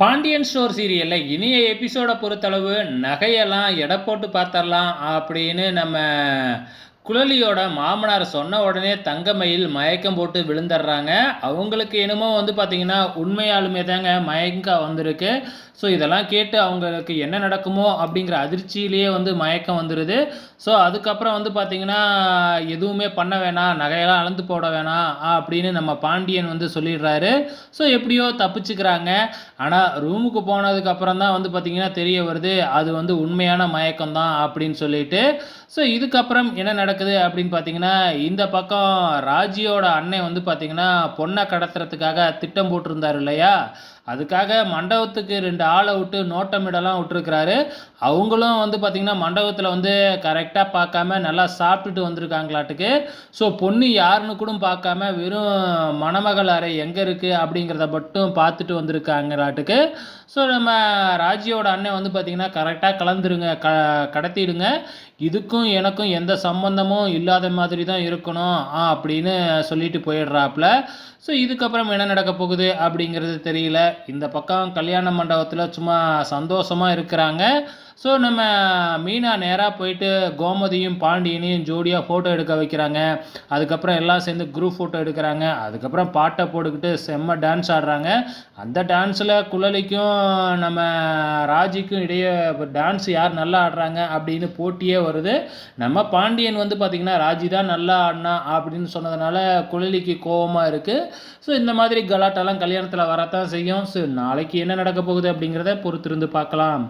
Pandian store சீரியலில் இனிய எபிசோடை பொறுத்தளவு நகையெல்லாம் எடை போட்டு பார்த்தரலாம் அப்படின்னு நம்ம குழலியோட மாமனார் சொன்ன உடனே தங்கமயில் மயக்கம் போட்டு விழுந்துடுறாங்க. அவங்களுக்கு என்னமோ வந்து பார்த்திங்கன்னா உண்மையாலுமே தாங்க மயக்கம் வந்திருக்கு. ஸோ இதெல்லாம் கேட்டு அவங்களுக்கு என்ன நடக்குமோ அப்படிங்கிற அதிர்ச்சியிலேயே வந்து மயக்கம் வந்துடுது ஸோ அதுக்கப்புறம் வந்து பார்த்திங்கன்னா எதுவுமே பண்ண வேணாம் நகையெல்லாம் அளந்து போட வேணாம் அப்படின்னு நம்ம பாண்டியன் வந்து சொல்லிடுறாரு. ஸோ எப்படியோ தப்பிச்சுக்கிறாங்க. ஆனால் ரூமுக்கு போனதுக்கப்புறம் தான் வந்து பார்த்திங்கன்னா தெரிய வருது அது வந்து உண்மையான மயக்கம் தான் அப்படின்னு சொல்லிட்டு. ஸோ இதுக்கப்புறம் என்ன நடக்கும் நடக்குது அப்படின்னு பார்த்தீங்கன்னா இந்த பக்கம் ராஜியோட அண்ணன் வந்து பார்த்திங்கன்னா பொண்ணை கடத்துறதுக்காக திட்டம் போட்டிருந்தார் இல்லையா? அதுக்காக மண்டபத்துக்கு ரெண்டு ஆளை விட்டு நோட்டமிடலாம் விட்டுருக்கிறாரு. அவங்களும் வந்து பார்த்திங்கன்னா மண்டபத்தில் வந்து கரெக்டாக பார்க்காம நல்லா சாப்பிட்டுட்டு வந்திருக்காங்களாட்டுக்கு. ஸோ பொண்ணு யாருன்னு கூட பார்க்காம வெறும் மணமகள் அறை எங்கே இருக்குது அப்படிங்கிறத மட்டும் பார்த்துட்டு வந்திருக்காங்களாட்டுக்கு. ஸோ நம்ம ராஜியோட அண்ணன் வந்து பார்த்திங்கன்னா கரெக்டாக கலந்துருங்க க கடத்திடுங்க. இதுக்கும் எனக்கும் எந்த சம்மந்தமும் இல்லாத மாதிரி தான் இருக்கணும் ஆ அப்படின்னு சொல்லிட்டு போயிடுறாப்புல. ஸோ இதுக்கப்புறம் என்ன நடக்க போகுது அப்படிங்கிறது தெரியல. இந்த பக்கம் கல்யாண மண்டபத்தில் சும்மா சந்தோஷமாக இருக்கிறாங்க. ஸோ நம்ம மீனா நேராக போயிட்டு கோமதியும் பாண்டியனையும் ஜோடியாக ஃபோட்டோ எடுக்க வைக்கிறாங்க. அதுக்கப்புறம் எல்லாம் சேர்ந்து குரூப் ஃபோட்டோ எடுக்கிறாங்க. அதுக்கப்புறம் பாட்டை போட்டுக்கிட்டு செம்ம டான்ஸ் ஆடுறாங்க. அந்த டான்ஸில் குழலிக்கும் நம்ம ராஜிக்கும் இடையே டான்ஸ் யார் நல்லா ஆடுறாங்க அப்படின்னு போட்டியே வருது. நம்ம பாண்டியன் வந்து வந்து பார்த்திங்கன்னா ராஜி தான் நல்லா ஆடினா அப்படின்னு சொன்னதுனால குழலிக்கு கோபமாக இருக்குது ஸோ இந்த மாதிரி கலாட்டெல்லாம் கல்யாணத்தில் வரத்தான் செய்யும். ஸோ நாளைக்கு என்ன நடக்க போகுது அப்படிங்கிறத பொறுத்திருந்து பார்க்கலாம்.